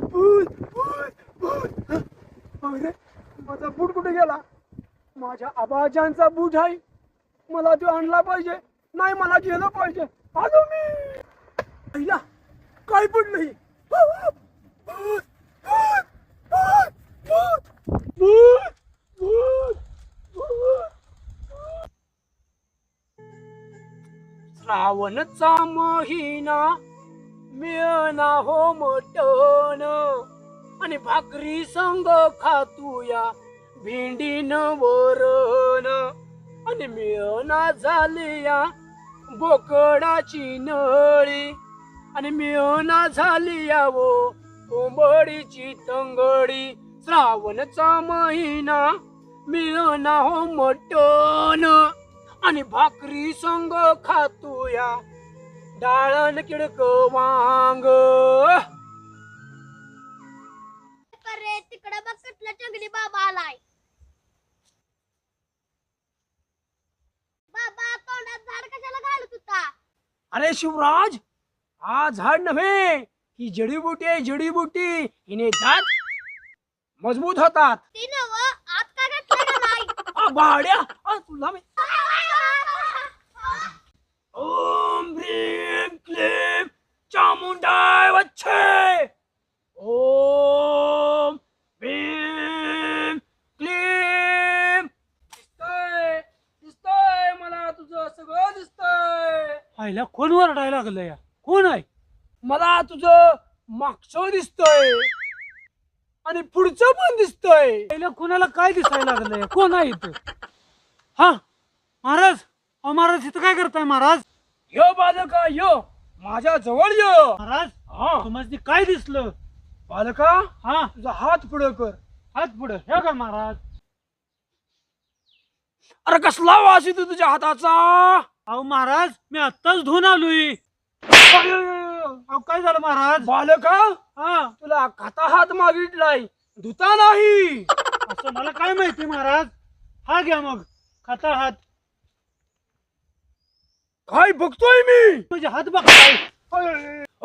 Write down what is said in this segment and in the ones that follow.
भूत भूत भूत. अरे माझा बूट कुठे गेला? माझ्या आबाजांचा बूट आहे. मला तो आणला पाहिजे. नाही मला गेलं पाहिजे. आलो मी. अय्या काय पण नाही भूत भूत भूत भूत भूत भूत. श्रावणचा महिना मिळना हो मटण आणि भाकरी संग खातूया भेंडीन वरण. आणि मिळना झालीया बोकडाची नळी. आणि मिळना झालिया वो कोंबडीची तंगडी. श्रावणचा महिना मिळना हो मटण आणि भाकरी संग खातूया डाळण किडक वांग. अरे तिकडे बघ कुठला चंगली बाबा आलाय. बाबा तोंडात झाड कशाला घालत होता? अरे शिवराज हा झाड नव्हे ही जडीबुटी आहे जडीबुटी. हिने दात मजबूत होतात. ती नव आत का घातलं का नाही? आ, भाड्या आ, तुला मी ओम भ्रीम क्लीम चामुंडाय वच्छे! ओम भीम क्लीम! दिसतंय दिसतंय मला तुझं सगळं दिसतंय. आईला कोण वरडायला लागलं या? कोण आहे? मला तुझं मागचं दिसतंय. आणि पुढचं पण दिसतंय. आईला कोणाला काय दिसायला लागलं या? कोण आहे इथं? हा? महाराज? अहो महाराज इथं काय करताय महाराज? यो बालका यो! माझ्या जवळ यो. महाराज हा. तुम्हाला काय दिसलं? बालका हा. तुझा हात पुढं कर. हात पुढे. हे का महाराज. अरे कसला वास येतो तुझ्या हाताचा? अहो महाराज मी आत्ताच धुवून आलोय. अहो काय झालं महाराज? बालका हा. तुला खाता हात मागितलाय. धुता नाही. असं मला काय माहिती महाराज? हा घ्या मग. खाता हात. काय बघतोय मी. म्हणजे हात बघताय.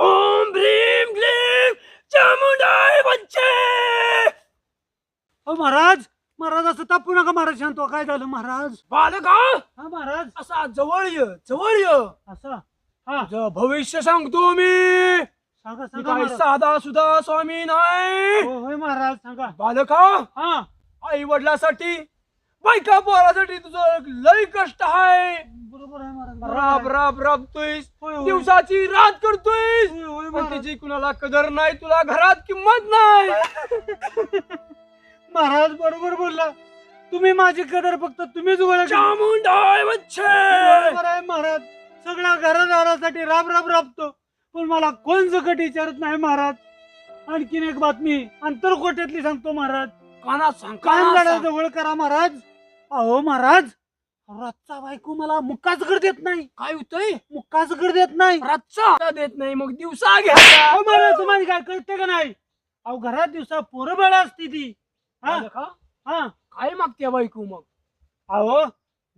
ओम भ्रीम क्लीम चामुंडाय बच्चे अहो महाराज महाराज असं तापू नका महाराज शांत व्हा. काय झालं महाराज? बालका हा महाराज. असा जवळ ये जवळ ये. असं? हा. तुझं भविष्य सांगतो मी. सांगा मी सांगा काय महाराज. साधा सुद्धा स्वामी नाही. हो होय महाराज सांगा. बालका. हा. आई वडिलासाठी बायका पोरासाठी तुझं लय कष्ट आहे बरोबर आहे महाराज बरोबर राब. राब राबतोयस. होय, होय. दिवसाची रात करतोयस. होय, होय, पण महाराज. तिची कुणाला कदर नाही तुला घरात किंमत नाही. महाराज बरोबर बोलला. तुम्ही माझी कदर फक्त तुम्हीच ओळख. आहे महाराज. सगळ्या घरादारासाठी राब राब राबतो. पण मला कोण सकट विचारत नाही महाराज. आणखीन एक बातमी अंतरकोट्यातली सांगतो महाराज. कानात सांग कान कानात लढा सांग. जवळ करा महाराज. अहो महाराज रातचा बायको मला मुक्काच कर देत नाही. काय होतंय? मुक्काच कर देत नाही. रातचा? देत नाही? मग दिवसा अहो महाराज तुम्हाला काय कळते का नाही? अहो घरात दिवसा पोरं बाळा असते ती. हा? बालका, हा? काय मागते बायको मग? अहो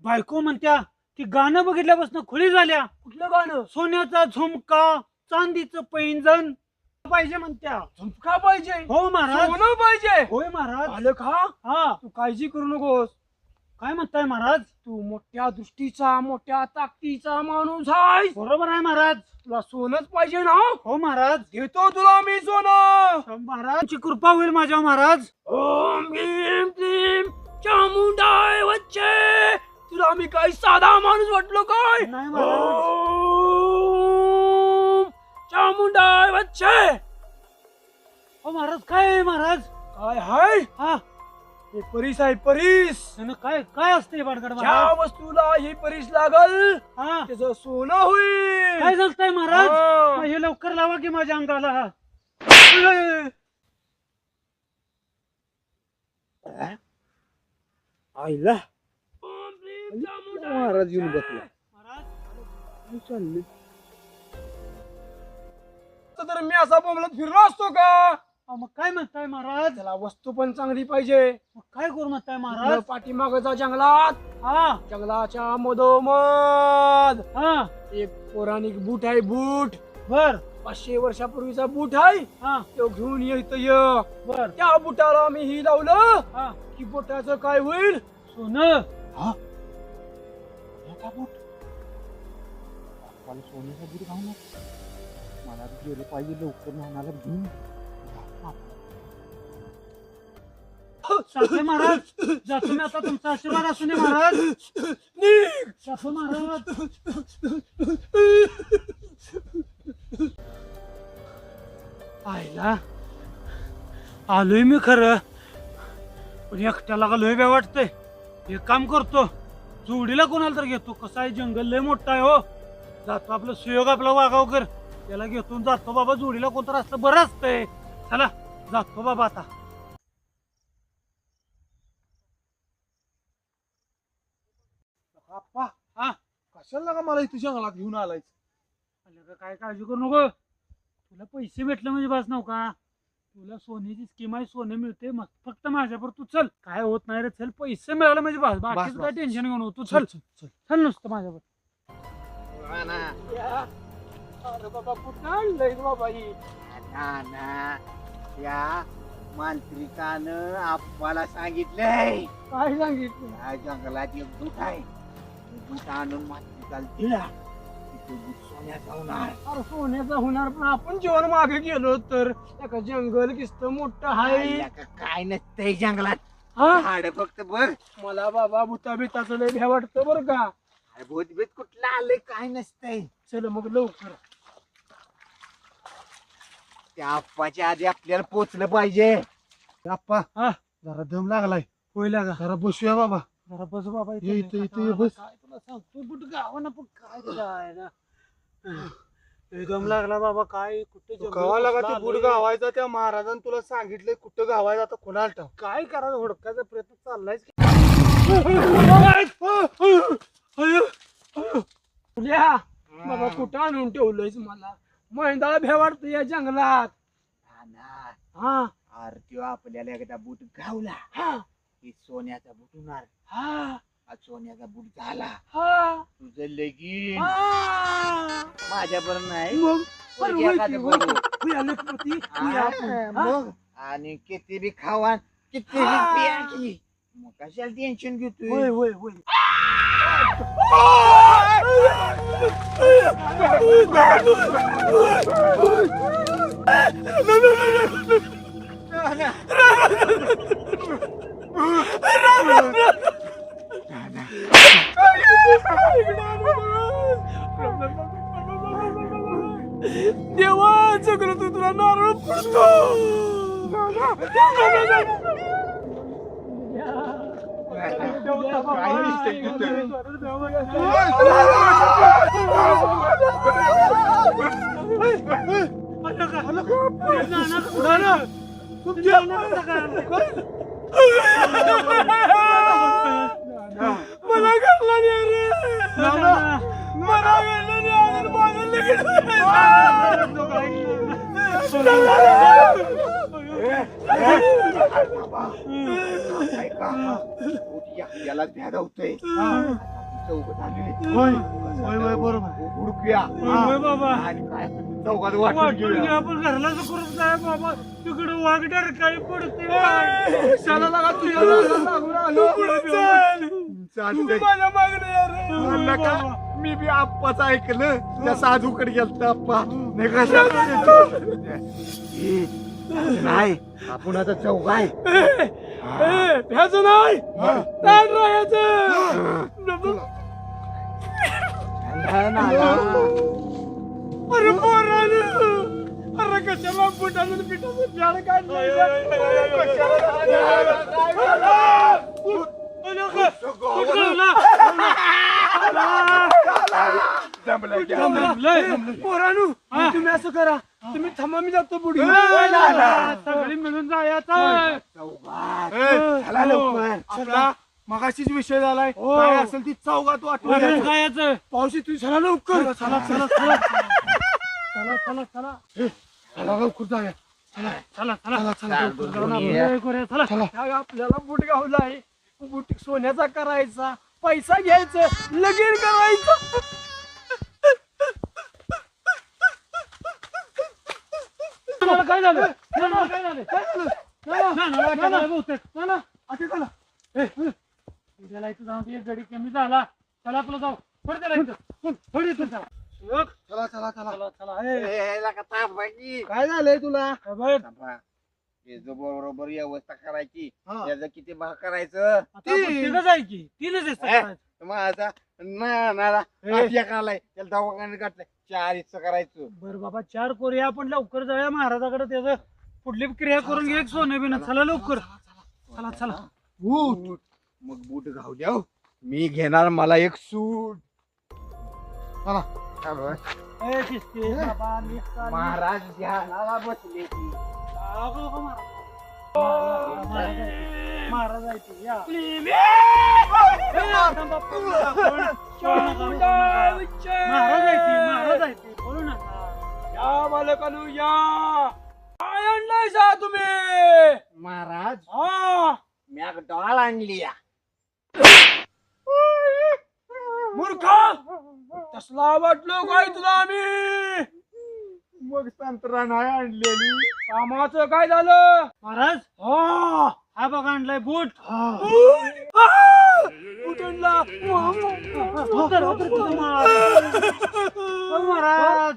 बायको म्हणत्या की गाणं बघितल्यापासून खुली झाल्या. कुठलं गाणं? सोन्याचा झुमका चांदीचं पैंजण. पाहिजे म्हणत्या. झुमका पाहिजे. हो महाराज. सोनं पाहिजे. होय महाराज. बालका हा. तू काळजी करू नकोस. काय म्हणताय महाराज? तू मोठ्या दृष्टीचा मोठ्या ताकदीचा माणूस आहे बरोबर आहे महाराज. तुला सोनच पाहिजे ना हो? महाराज. देतो तुला मी सोनं. महाराजची कृपा होईल माझ्या महाराज. ओम भीम क्लीम चामुंडाय वच्चे. तुला मी काही साधा माणूस वाटलो काय? नाही महाराज. ओम चामुंडाय वच्चे. हो महाराज काय महाराज? काय हाय हा. हे परीस आहे परीस! त्यानं काय काय असते बाडगड ज्या वस्तूला ही परीस लागल हा. त्याचं सोनं होईल. काय सांगताय महाराज? हा. हे लवकर लावा की माझ्या अंगाला आईला महाराज येऊन बसला. महाराज? तर मी असा बोंबलत फिरलो असतो का? अहो, मग काय म्हणताय महाराज? त्याला वस्तू पण चांगली पाहिजे. मग काय करू म्हणताय महाराज? पाठीमागचा जंगलात. हा. जंगलाच्या मधोमध. हा. एक पौराणिक बूट आहे बूट. बर. पाचशे वर्षापूर्वीचा बूट आहे. हा. तो घेऊन येत य. बर. त्या बुटाला मी ही लावलं हा. की बोटाचं काय होईल? सोनं. बूट. सोन्याचा बूट घालणार मला गेलं पाहिजे लवकर नानाला घेऊन सासरे महाराज जातो मी आता तुमचा आशीर्वाद असू नये महाराज. निघ. महाराज. आईला आलोय मी खरं. पण एकट्याला का बे वाटतंय. एक काम करतो जोडीला कोणाला तर घेतो. कसं आहे जंगल लय मोठं आहे हो. जातो आपलं सुयोग आपला वागावकर त्याला घेतो आणि जातो बाबा जोडीला कोणतं असलं बरं असतंय. चला जातो बाबा आता आप्पा हा कशाला का मला इथे जंगलात घेऊन आलाय अरे का काय काळजी करू नको. तुला पैसे भेटले म्हणजे बस नव का? तुला सोन्याची स्कीम आहे सोनं मिळते मग फक्त माझ्यावर तू चल. काय होत नाही रे चल पैसे मिळाले म्हणजे बस. बाकीचं बस. काय टेन्शन घेऊन तू चल चल. चल नुसतं माझ्यावर. या. अरे बाबा कुठं आणलंय बाबा ही? नाना त्या मांत्रिकानं आप्पाला सांगितलंय. काय सांगितलं? या जंगलात एक बूट आहे. ते बूट आणून मांत्रिकाला दिला सोन्याचा होणार. अरे सोन्याचा होणार पण आपण जेवण मागे गेलो तर. एका जंगल किस्त मोठं आहे काय नसतंय जंगलात. हा? झाड फक्त बघ. मला बाबा भूता बिताचं लय भ्या वाटतं बरं का? अरे भूत बीत कुठलं आलंय काय नसतंय. चल मग लवकर. त्या आप्पाच्या आधी आपल्याला पोचलं पाहिजे. आप्पा हा? जरा दम लागलाय. होईल का जरा बसूया बाबा. जरा बस बाबा ये इथं, इथं ये, बस. काय? तुला सांगतो बुट गावा ना पण काय काय ना एकदम लागला बाबा काय कुठे जंगल गावा लागा कसलं ते बूट आलंय. गावायचा त्या महाराजांनी तुला सांगितलंय कुठं गावायचं आता कोणाला ठाव काय करायचं हुडकायचा प्रयत्न चाललाय फुल्या बाबा कुठं आणून ठेवलंयस मला? मैंदाला भ्या वाटतं या जंगलात. हा. अरे त्यो आपल्याला एकदा बूट घावला. हा. की सोन्याचा बूट होणार हा. सोन्याचा बूट झाला हा तुझं लगीन हा. माझ्या बरं नाही मग पोरगी बरं, होय एखादं की, होय की. बघू. होय, लखपती, होय आपण. हा? मग आणि किती बी खावा किती बी हा. पिया की मग कशाला टेन्शन होय घेतोय होय होय काही mistake घेतोय. मला घरला नाही रे मला घरला नाही अजून झाली होय होय होय बरोबर हुडकूया होय बाबा आणि काय चौघात वाटून घेऊया आपण घरला बाबा तिकडे वागड्यार काही पडते शाला लागा तुझ्या लागून आलो चालतंय माझ्या मागणे यार मी बी आप्पाच ऐकलं त्या साधूकडे गेलता आप्पा नाही कशा नाही. आपण आता चौघ आहे. ह्याचं नाही. अरे पोरानं. अरे कशाला बुटाचं पिठाचं झाड पोरानू तुम्ही असं करा. तुम्ही थांबा मी जातो बुडी सगळी मिळून जायचं मगाशीच विषय झालाय. हो. काय असेल ती चौघात वाटून वरून जायचं पावशी तुम्ही चला लवकर. चला चला चला चला. चला चला चला. लवकर जाऊया चला चला चला. चला आपल्याला बूट गावलाय बूट सोन्याचा करायचा. पैसा घ्यायचं. लगीन करायचं. काय झालं नाना, काय झालं नाना, वाटलं मला बहुतेक. नाना, आता झालं ए, उद्याला इथं जाऊन ते एक गडी कमी झाला. चला आपलं जाऊ. थोडी त्याला इथं. चल, थोडी इथं चला. शिवक, चला चला चला. चला चला. ए, ए, लका तापाची. काय झालंय तुला? थांबा. याचं बरोबर व्यवस्था करायची हा. याचं किती भाग करायचं? आता आपण तिघंच आहे की तीनच आहे ए. सगळं. माझा नाला त्याला दवाखान्यात चार करायचं. बरं बाबा चार करूया आपण लवकर जाऊया. महाराजाकडे त्याचं पुढली क्रिया करून घे एक सोनं बिनं. चला. लवकर. चला चला. बूट मग बूट घाऊ द्या हो. मी घेणार मला एक सूट. चला. महाराज ध्यानाला बसले की. महाराज. महाराज आहे. महाराज आहे ते, या. महाराज आहे ते, महाराज आहे ते, बोलू नका. या बालकानू या! काय आणलाय सा तुम्ही? महाराज हा! मी डॉल आणली या. मूर्ख! तसला वाटलो काय तुला आम्ही? मग संत्रा नाही आणलेली. कामाचं काय झालं? महाराज हा! हा बघा आणलाय बूट. उतर तिथं महाराज.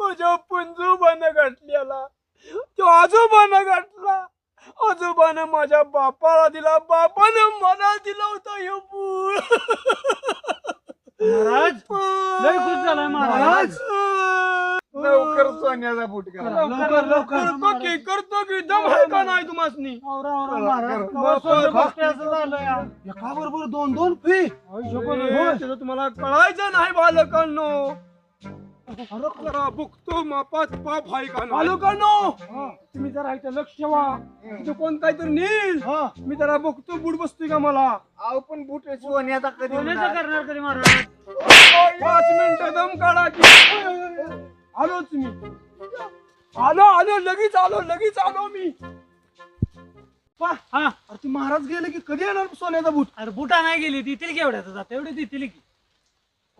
माझ्या पंजोबानं घातलेला. तो आजोबानं घातला. आजोबानं माझ्या बापाला दिला. बापानं मला दिला होता ह्यो बूट. महाराज लय खुश झालाय महाराज. लवकर सोन्याचा बूट करा लवकर, लवकर. करतो की करतो की दम आहे का नाही तुम्हाला आवरा, आवरा, महाराज करा. कवा सोनं बघते असं झालं यार. एका बरोबर दोन दोन फी. तुम्हाला कळायचं नाही बालकांनो. बघतो मापात पाप आहे का बालकांनो तुम्ही जरा इथं लक्ष ठेवा. इथं कोण काहीतरी नेईल मी जरा बघतो बुड बसतोय का मला? अहो पण बूट सोन्याचा कधी होणार? करणार कधी महाराज. पाच मिनिटं दम काढा की. आलोच मी आलो आलो लगेच आलो लगेच आलो मी. पा हा. अरे ती महाराज गेले की कधी येणार सोन्याचा बूट? अरे बुटा नाही गेली देतील की एवढ्यात जात एवढे देतील की.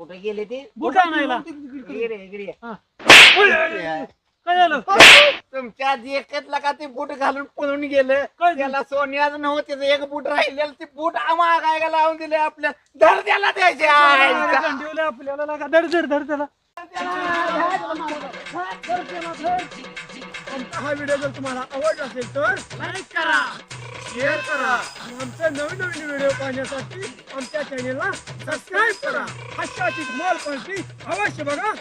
कुठे गेले ते? बुटा आणायला इकडे ये, इकडे ये. हा. काय झालं? तुमच्या आधी एकच लका ते बूट घालून पळून गेलं? काय त्याला सोन्याचं नव्हतं त्याचं एक बूट राहिलेलं. ते बूट मागायला लावून दिले आपल्या? धर त्याला द्यायचे आईचा. आपल्याला लागा. धड धड धड त्याला. आमचा हा व्हिडिओ जर तुम्हाला आवडला असेल तर लाईक करा. शेअर करा. आणि आमचे नवीन नवीन व्हिडिओ पाहण्यासाठी आमच्या चॅनेलला सबस्क्राईब करा. अशाची स्मॉल क्वालिटी अवश्य बघा.